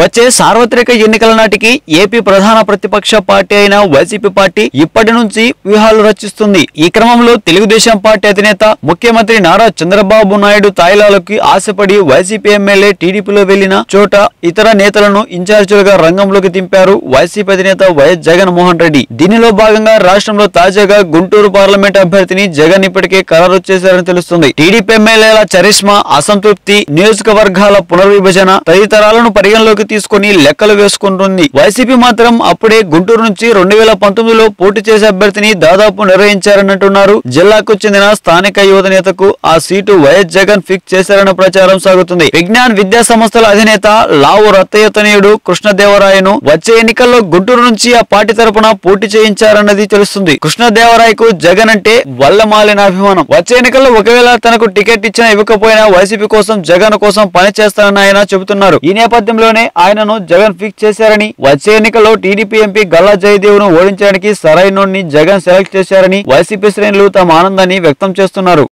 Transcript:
వచ్చే సార్వత్రిక ఎన్నికల నాటికి ఏపీ ప్రధాన ప్రతిపక్ష పార్టీ అయిన వైసీపీ పార్టీ ఇప్పటి నుంచి వ్యూహాలు రచిస్తుంది. ఈ క్రమంలో తెలుగుదేశం పార్టీ అధినేత ముఖ్యమంత్రి నారా చంద్రబాబు నాయుడు తాయిలాలకి ఆశపడి వైసీపీ ఎమ్మెల్యే టీడీపీలో వెళ్ళిన చోట ఇతర నేతలను ఇన్ఛార్జీలుగా రంగంలోకి దింపారు వైసీపీ అధినేత వైఎస్ జగన్మోహన్ రెడ్డి. దీనిలో భాగంగా రాష్ట్రంలో తాజాగా గుంటూరు పార్లమెంట్ అభ్యర్థిని జగన్ ఇప్పటికే ఖరారు చేశారని తెలుస్తుంది. టీడీపీ ఎమ్మెల్యేల చరిష్మా అసంతృప్తి నియోజకవర్గాల పునర్విభజన తదితరాలను పరిగణలోకి తీసుకుని లెక్కలు వేసుకుంటుంది. వైసీపీ మాత్రం అప్పుడే గుంటూరు నుంచి రెండు వేల పంతొమ్మిదిలో పోటీ చేసే అభ్యర్థిని దాదాపు నిర్వహించారని అంటున్నారు జిల్లాకు చెందిన స్థానిక యువత నేతకు ఆ సీటు వైఎస్ జగన్ ఫిక్స్ చేశారన్న ప్రచారం సాగుతుంది. విజ్ఞాన్ విద్యా సంస్థల అధినేత లావు రత్తయ్య తనయుడు కృష్ణదేవరాయను వచ్చే ఎన్నికల్లో గుంటూరు నుంచి ఆ పార్టీ తరపున పోటీ చేయించారన్నది తెలుస్తుంది. కృష్ణదేవరాయకు జగన్ అంటే వల్లమాలిన అభిమానం. వచ్చే ఎన్నికల్లో ఒకవేళ తనకు టికెట్ ఇచ్చినా ఇవ్వకపోయినా వైసీపీ కోసం జగన్ కోసం పనిచేస్తానని ఆయన చెబుతున్నారు. ఈ నేపథ్యంలోనే ఆయనను జగన్ ఫిక్స్ చేశారని వచ్చే ఎన్నికల్లో టీడీపీ ఎంపీ గల్లా జయదేవ్ను ఓడించడానికి సరైనోడిని జగన్ సెలెక్ట్ చేశారని వైసీపీ శ్రేణులు తమ ఆనందాన్ని వ్యక్తం చేస్తున్నారు.